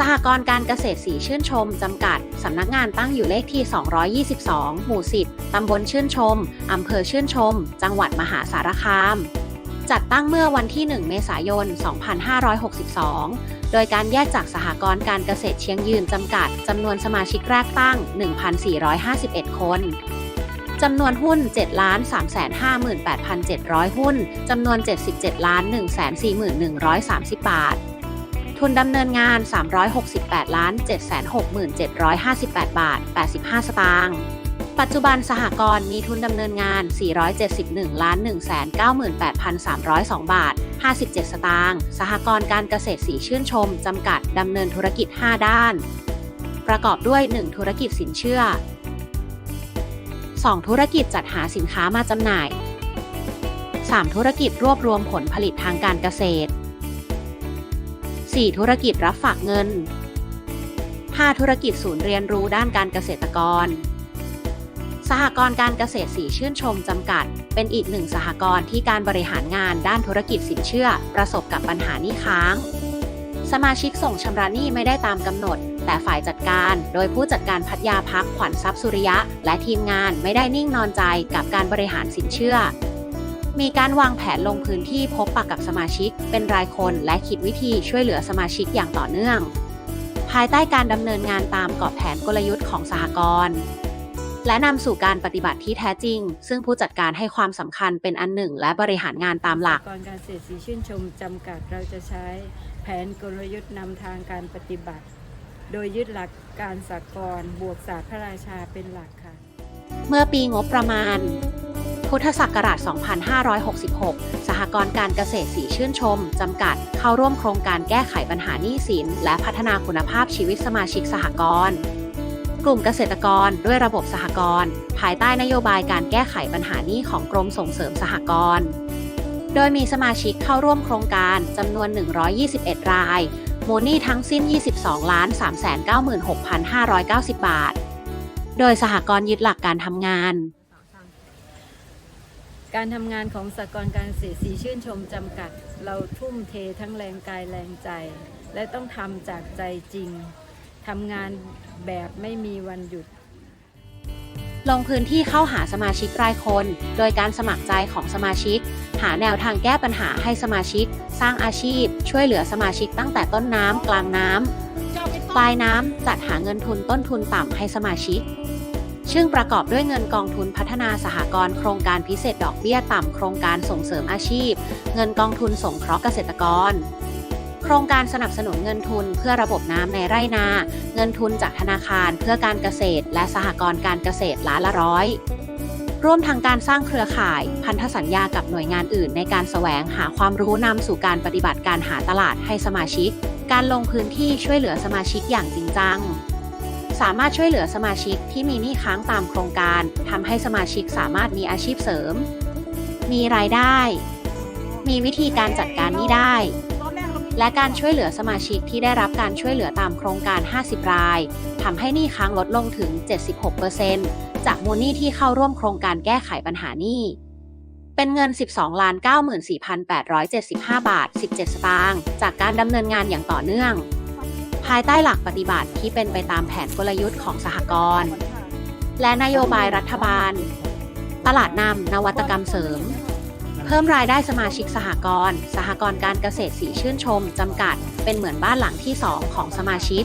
สหกรณ์การเกษตรสีชื่นชม จำกัด สำนักงานตั้งอยู่เลขที่ 222 หมู่ 10 ตำบลชื่นชม อำเภอชื่นชม จังหวัดมหาสารคาม จัดตั้งเมื่อวันที่ 1 เมษายน 2562 โดยการแยกจากสหกรณ์การเกษตรเชียงยืนจำกัด จำนวนสมาชิกแรกตั้ง 1,451 คนจำนวนหุ้น7 358,700 หุ้น จำนวน 77 141,130 บาท ทุนดำเนินงาน 368 767,758 บาท 85 สตางค์ปัจจุบันสหกรณ์มีทุนดำเนินงาน 471 198,302 บาท 57 สตางค์ สหกรณ์การเกษตรสีชื่นชม จำกัดดำเนินธุรกิจ 5 ด้าน ประกอบด้วย 1 ธุรกิจสินเชื่อ 2 ธุรกิจจัดหาสินค้ามาจำหน่าย 3 ธุรกิจรวบรวมผลผลิตทางการเกษตร 4 ธุรกิจรับฝากเงิน 5 ธุรกิจศูนย์เรียนรู้ด้านการเกษตรกร สหกรณ์การเกษตรสีชื่นชมจำกัด เป็นอีกหนึ่งสหกรณ์ที่การบริหารงานด้านธุรกิจสินเชื่อ ประสบกับปัญหาหนี้ค้าง สมาชิกส่งชำระหนี้ไม่ได้ตามกำหนด แต่ฝ่ายจัดการ โดยผู้จัดการพัทยาพักขวัญทรัพย์สุริยะ และทีมงานไม่ได้นิ่งนอนใจกับการบริหารสินเชื่อ มีการวางแผนลงพื้นที่พบปะกับสมาชิก เป็นรายคนและคิดวิธีช่วยเหลือสมาชิกอย่างต่อเนื่อง ภายใต้การดำเนินงานตามกรอบแผนกลยุทธ์ของสหกรณ์และนำสู่การปฏิบัติที่แท้จริง ซึ่งผู้จัดการให้ความสำคัญเป็นอันหนึ่ง และบริหารงานตามหลักกรการเกษตรสีชื่นชมจำกัดเราจะใช้แผนกลยุทธ์นำทางการปฏิบัติ โดยยึดหลักการสากลบวกศาสตร์พระราชาเป็นหลักค่ะ เมื่อปีงบประมาณ พุทธศักราช 2566 สหกรณ์การเกษตรสีชื่นชม จำกัด เข้าร่วมโครงการแก้ไขปัญหาหนี้สิน และพัฒนาคุณภาพชีวิตสมาชิกสหกรณ์กลุ่มเกษตรกรด้วยระบบสหกรณ์ภายใต้นโยบายการแก้ไขปัญหาหนี้ของกรมส่งเสริมสหกรณ์โดยมีสมาชิกเข้าร่วมโครงการจำนวน 121 ราย มูลหนี้ทั้งสิ้น 22 ล้าน 396,590 บาท โดยสหกรณ์ยึดหลักการทำงาน การทำงานของสากลการเกษตรสีชื่นชมจำกัด เราทุ่มเททั้งแรงกายแรงใจ และต้องทำจากใจจริงทำงานแบบไม่มีวันหยุด ลงพื้นที่เข้าหาสมาชิกรายคน โดยการสมัครใจของสมาชิก หาแนวทางแก้ปัญหาให้สมาชิก สร้างอาชีพ ช่วยเหลือสมาชิกตั้งแต่ต้นน้ำกลางน้ำปลายน้ำจัดหาเงินทุนต้นทุนต่ำให้สมาชิก ซึ่งประกอบด้วยเงินกองทุนพัฒนาสหกรณ์โครงการพิเศษดอกเบี้ยต่ำโครงการส่งเสริมอาชีพ เงินกองทุนสงเคราะห์เกษตรกร โครงการสนับสนุนเงินทุนเพื่อระบบน้ำในไร่นา เงินทุนจากธนาคารเพื่อการเกษตร และสหกรณ์การเกษตรล้านละร้อยร่วมทางการสร้างเครือข่าย พันธสัญญากับหน่วยงานอื่น ในการแสวงหาความรู้นำสู่การปฏิบัติการหาตลาดให้สมาชิก การลงพื้นที่ช่วยเหลือสมาชิกอย่างจริงจัง สามารถช่วยเหลือสมาชิกที่มีหนี้ค้างตามโครงการทำให้สมาชิกสามารถมีอาชีพเสริม มีรายได้ มีวิธีการจัดการหนี้ได้ และการช่วยเหลือสมาชิกที่ได้รับการช่วยเหลือตามโครงการ 50 รายทำให้หนี้ค้างลดลงถึง 76%จากมูลหนี้ที่เข้าร่วมโครงการแก้ไขปัญหาหนี้เป็นเงิน 12 94,875 บาท 17 สตางค์ จากการดำเนินงานอย่างต่อเนื่อง ภายใต้หลักปฏิบัติที่เป็นไปตามแผนกลยุทธ์ของสหกรณ์และนโยบายรัฐบาล ตลาดนำนวัตกรรมเสริม เพิ่มรายได้สมาชิกสหกรณ์สหกรณ์การเกษตรสีชื่นชมจำกัด เป็นเหมือนบ้านหลังที่2ของสมาชิก